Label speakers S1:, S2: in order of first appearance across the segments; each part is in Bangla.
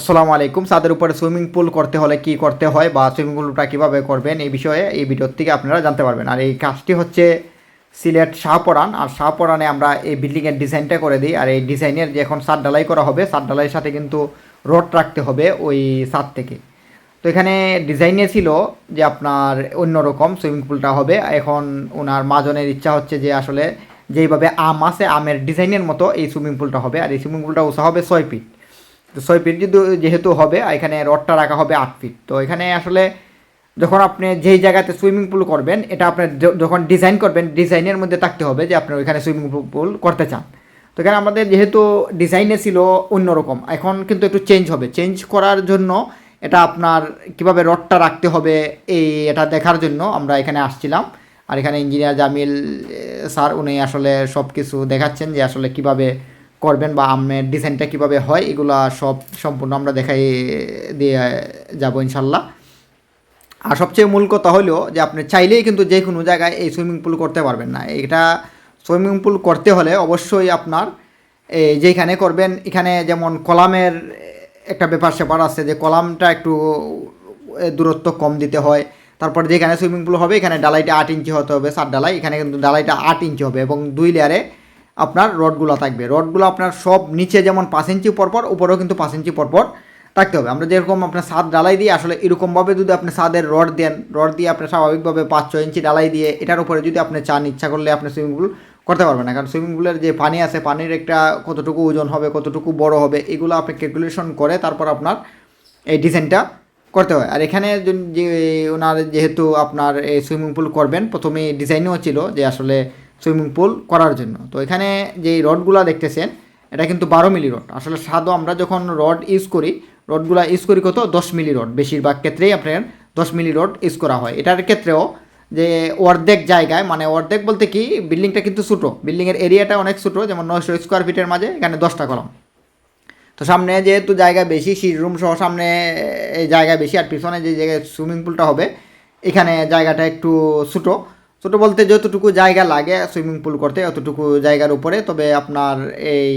S1: আসসালামু আলাইকুম। ছাদের উপরে সুইমিং পুল করতে হলে কি করতে হয় বা সুইমিং পুলটা কীভাবে করবেন এই বিষয়ে এই ভিডিওর থেকে আপনারা জানতে পারবেন। আর এই কাজটি হচ্ছে সিলেট শাহপরান আর শাহপরানে আমরা এই বিল্ডিংয়ের ডিজাইনটা করে দিই। আর এই ডিজাইনের যে এখন ছাদ ডালাই করা হবে ছাদ ডালাইয়ের সাথে কিন্তু রড রাখতে হবে ওই ছাদ থেকে। তো এখানে ডিজাইনে ছিল যে আপনার অন্যরকম সুইমিং পুলটা হবে। এখন ওনার মাজনের ইচ্ছা হচ্ছে যে আসলে যেইভাবে আম আছে, আমের ডিজাইনের মতো এই সুইমিং পুলটা হবে। আর এই সুইমিং পুলটা উঁচা হবে ছয় ফিট। তো ছয় ফিট যেহেতু হবে এখানে রডটা রাখা হবে আট ফিট তো এখানে আসলে যখন আপনি যেই জায়গাতে সুইমিং পুল করবেন, এটা আপনার যখন ডিজাইন করবেন ডিজাইনের মধ্যে থাকতে হবে যে আপনি ওইখানে সুইমিং পুল করতে চান। তো এখানে আমাদের যেহেতু ডিজাইনে ছিল অন্যরকম, এখন কিন্তু একটু চেঞ্জ হবে। চেঞ্জ করার জন্য এটা আপনার কীভাবে রডটা রাখতে হবে, এই এটা দেখার জন্য আমরা এখানে আসছিলাম। আর এখানে ইঞ্জিনিয়ার জামিল স্যার উনি আসলে সব কিছু দেখাচ্ছেন যে আসলে কীভাবে করবেন বা আমের ডিজাইনটা কীভাবে হয়, এগুলা সব সম্পূর্ণ আমরা দেখাই, দিয়ে যাব ইনশাল্লাহ। আর সবচেয়ে মূল কথা হলো যে আপনি চাইলেই কিন্তু যে কোনো জায়গায় এই সুইমিং পুল করতে পারবেন না। এটা সুইমিং পুল করতে হলে অবশ্যই আপনার এই যেখানে করবেন, এখানে যেমন কলামের একটা ব্যাপার স্যাপার আছে যে কলামটা একটু দূরত্ব কম দিতে হয়। তারপর যেখানে সুইমিং পুল হবে, এখানে ডালাইটা আট ইঞ্চি হতে হবে, সাত ডালাই এখানে কিন্তু ডালাইটা আট ইঞ্চি হবে এবং দুই লেয়ারে আপনার রডগুলো থাকবে। রডগুলো আপনার সব নিচে যেমন পাঁচ ইঞ্চি পরপর উপরেও কিন্তু পাঁচ ইঞ্চি পরপর থাকতে হবে। আমরা যেরকম আপনার ছাদ ডালাই দিয়ে, আসলে এরকমভাবে যদি আপনি ছাদের রড দেন, রড দিয়ে আপনি স্বাভাবিকভাবে পাঁচ ছয় ইঞ্চি ডালাই দিয়ে, এটার উপরে যদি আপনি চান, ইচ্ছা করলে আপনি সুইমিং পুল করতে পারবেন না। কারণ সুইমিং পুলের যে পানি আছে, পানির একটা কতটুকু ওজন হবে, কতটুকু বড় হবে, এগুলো আপনি ক্যালকুলেশন করে তারপর আপনার এই ডিজাইনটা করতে হয়। আর এখানে যে ওনার যেহেতু আপনার এই সুইমিং পুল করবেন প্রথমে ডিজাইনও ছিল যে আসলে সুইমিং পুল করার জন্য। তো এখানে যে রডগুলো দেখতেছেন, এটা কিন্তু বারো মিলি রড। আসলে সাদও আমরা যখন রড ইউজ করি, রডগুলো ইউজ করি কত? দশ মিলি রড। বেশিরভাগ ক্ষেত্রেই আপনার দশ মিলি রড ইউজ করা হয়। এটার ক্ষেত্রেও যে অর্ধেক জায়গায় মানে অর্ধেক বলতে কি, বিল্ডিংটা কিন্তু ছোটো। বিল্ডিংয়ের এরিয়াটা অনেক ছোটো, যেমন নয়শো স্কোয়ার ফিটের মাঝে, এখানে দশটা কলম। তো সামনে যেহেতু জায়গা বেশি সিট রুম সহ সামনে এই জায়গা বেশি, আর পিছনে যে জায়গায় সুইমিং পুলটা হবে, এখানে জায়গাটা একটু ছোটো। ছোটো বলতে যতটুকু জায়গা লাগে সুইমিং পুল করতে অতটুকু জায়গার উপরে, তবে আপনার এই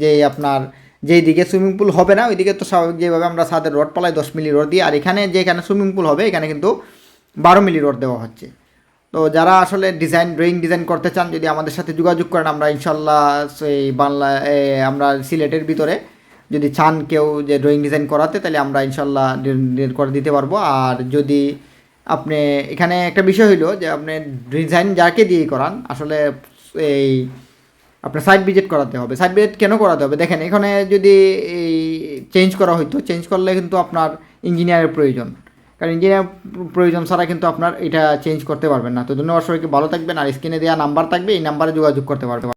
S1: যে আপনার যেই দিকে সুইমিং পুল হবে না, ওইদিকে তো স্বাভাবিক যেভাবে আমরা ছাদের রড পালাই দশ মিলি রড দিই আর এখানে যেখানে সুইমিং পুল হবে, এখানে কিন্তু বারো মিলি রড দেওয়া হচ্ছে। তো যারা আসলে ডিজাইন, ড্রয়িং ডিজাইন করতে চান, যদি আমাদের সাথে যোগাযোগ করেন, আমরা ইনশাল্লাহ সেই বাংলা আমরা সিলেটের ভিতরে, যদি চান কেউ যে ড্রয়িং ডিজাইন করাতে, তাহলে আমরা ইনশাল্লাহ করে দিতে পারব। আর যদি আপনি, এখানে একটা বিষয় হইল যে আপনি ডিজাইন যাকে দিয়ে করান, আসলে এই আপনার সাইড ভিজিট করাতে হবে। সাইড ভিজিট কেন করাতে হবে? দেখেন, এখানে যদি এই চেঞ্জ করা হইতো চেঞ্জ করলে কিন্তু আপনার ইঞ্জিনিয়ারের প্রয়োজন। কারণ ইঞ্জিনিয়ার প্রয়োজন ছাড়া কিন্তু আপনার এটা চেঞ্জ করতে পারবেন না। তো ধন্যবাদ সবাইকে, ভালো থাকবেন। আর স্ক্রিনে দেওয়া নাম্বার থাকবে, এই নাম্বারে যোগাযোগ করতে পারবেন।